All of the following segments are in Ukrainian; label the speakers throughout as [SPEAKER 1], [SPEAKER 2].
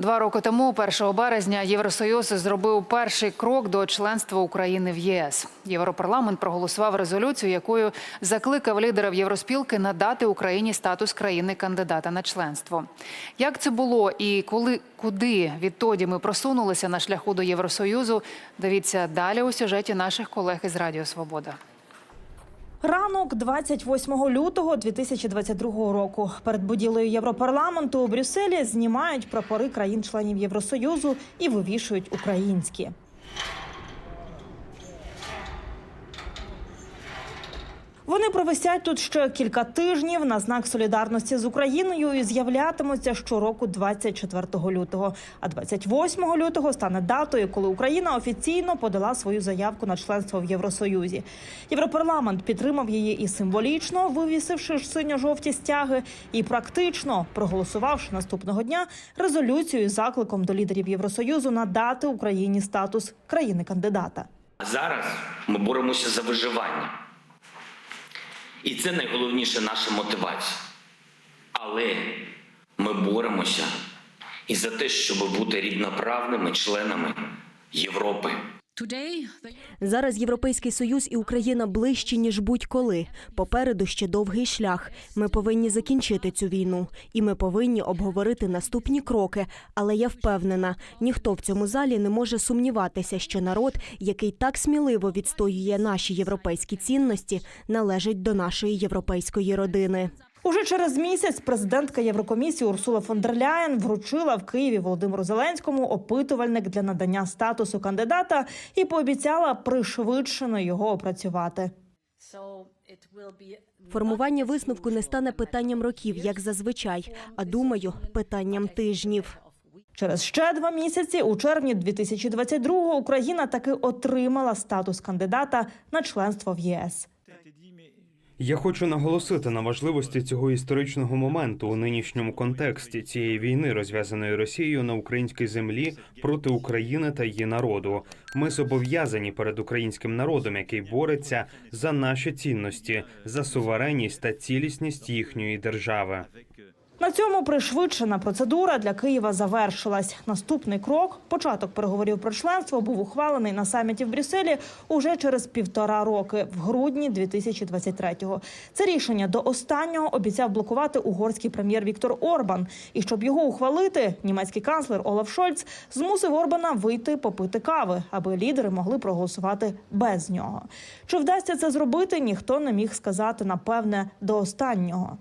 [SPEAKER 1] Два роки тому, 1 березня, Євросоюз зробив перший крок до членства України в ЄС. Європарламент проголосував резолюцію, якою закликав лідерів Євроспілки надати Україні статус країни-кандидата на членство. Як це було і коли куди відтоді ми просунулися на шляху до Євросоюзу? Дивіться далі у сюжеті наших колег із Радіо Свобода.
[SPEAKER 2] Ранок 28 лютого 2022 року перед будівлею Європарламенту у Брюсселі знімають прапори країн-членів Євросоюзу і вивішують українські. Вони провисять тут ще кілька тижнів на знак солідарності з Україною і з'являтимуться щороку 24 лютого. А 28 лютого стане датою, коли Україна офіційно подала свою заявку на членство в Євросоюзі. Європарламент підтримав її і символічно, вивісивши синьо-жовті стяги, і практично проголосувавши наступного дня резолюцію із закликом до лідерів Євросоюзу надати Україні статус країни-кандидата.
[SPEAKER 3] А зараз ми боремося за виживання. І це найголовніша наша мотивація. Але ми боремося і за те, щоб бути рівноправними членами Європи.
[SPEAKER 4] Зараз Європейський Союз і Україна ближчі ніж будь-коли. Попереду ще довгий шлях. Ми повинні закінчити цю війну, і ми повинні обговорити наступні кроки. Але я впевнена, ніхто в цьому залі не може сумніватися, що народ, який так сміливо відстоює наші європейські цінності, належить до нашої європейської родини.
[SPEAKER 2] Уже через місяць президентка Єврокомісії Урсула фон дер Ляєн вручила в Києві Володимиру Зеленському опитувальник для надання статусу кандидата і пообіцяла пришвидшено його опрацювати.
[SPEAKER 4] Формування висновку не стане питанням років, як зазвичай, а думаю, питанням тижнів.
[SPEAKER 2] Через ще два місяці, у червні 2022-го, Україна таки отримала статус кандидата на членство в ЄС.
[SPEAKER 5] Я хочу наголосити на важливості цього історичного моменту у нинішньому контексті цієї війни, розв'язаної Росією на українській землі проти України та її народу. Ми зобов'язані перед українським народом, який бореться за наші цінності, за суверенність та цілісність їхньої держави.
[SPEAKER 2] На цьому пришвидшена процедура для Києва завершилась. Наступний крок початок переговорів про членство був ухвалений на саміті в Брюсселі уже через півтора роки, в грудні 2023-го. Це рішення до останнього обіцяв блокувати угорський прем'єр Віктор Орбан. І щоб його ухвалити, німецький канцлер Олаф Шольц змусив Орбана вийти попити кави, аби лідери могли проголосувати без нього. Чи вдасться це зробити, ніхто не міг сказати напевне до останнього.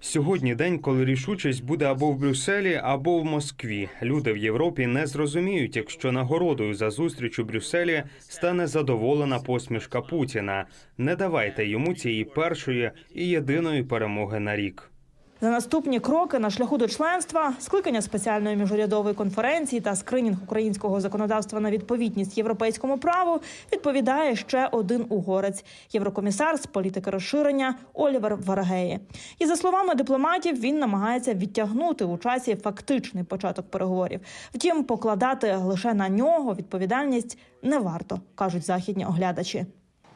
[SPEAKER 5] Сьогодні день, коли рішучість буде або в Брюсселі, або в Москві. Люди в Європі не зрозуміють, якщо нагородою за зустріч у Брюсселі стане задоволена посмішка Путіна. Не давайте йому цієї першої і єдиної перемоги на рік.
[SPEAKER 2] За наступні кроки на шляху до членства, скликання спеціальної міжурядової конференції та скринінг українського законодавства на відповідність європейському праву відповідає ще один угорець єврокомісар з політики розширення Олівер Варгеї. І за словами дипломатів, він намагається відтягнути у часі фактичний початок переговорів. Втім, покладати лише на нього відповідальність не варто, кажуть західні оглядачі.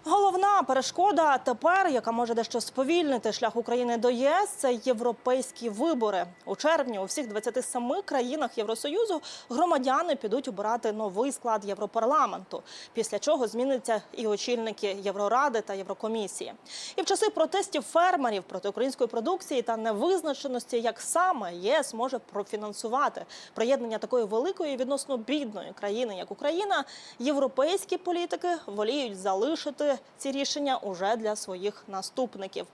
[SPEAKER 2] Головна перешкода тепер, яка може дещо сповільнити шлях України до ЄС, це європейські вибори. У червні у всіх 27 країнах Євросоюзу громадяни підуть обирати новий склад Європарламенту. Після чого зміниться і очільники Євроради та Єврокомісії. І в часи протестів фермерів проти української продукції та невизначеності, як саме ЄС може профінансувати приєднання такої великої відносно бідної країни, як Україна, європейські політики воліють залишити ці рішення уже для своїх наступників.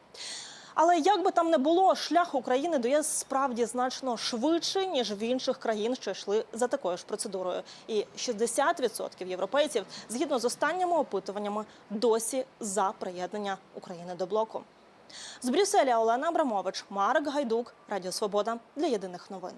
[SPEAKER 2] Але як би там не було, шлях України до ЄС справді значно швидший, ніж в інших країн, що йшли за такою ж процедурою. І 60% європейців, згідно з останніми опитуваннями, досі за приєднання України до блоку. З Брюсселя Олена Абрамович, Марк Гайдук, Радіо Свобода для єдиних новин.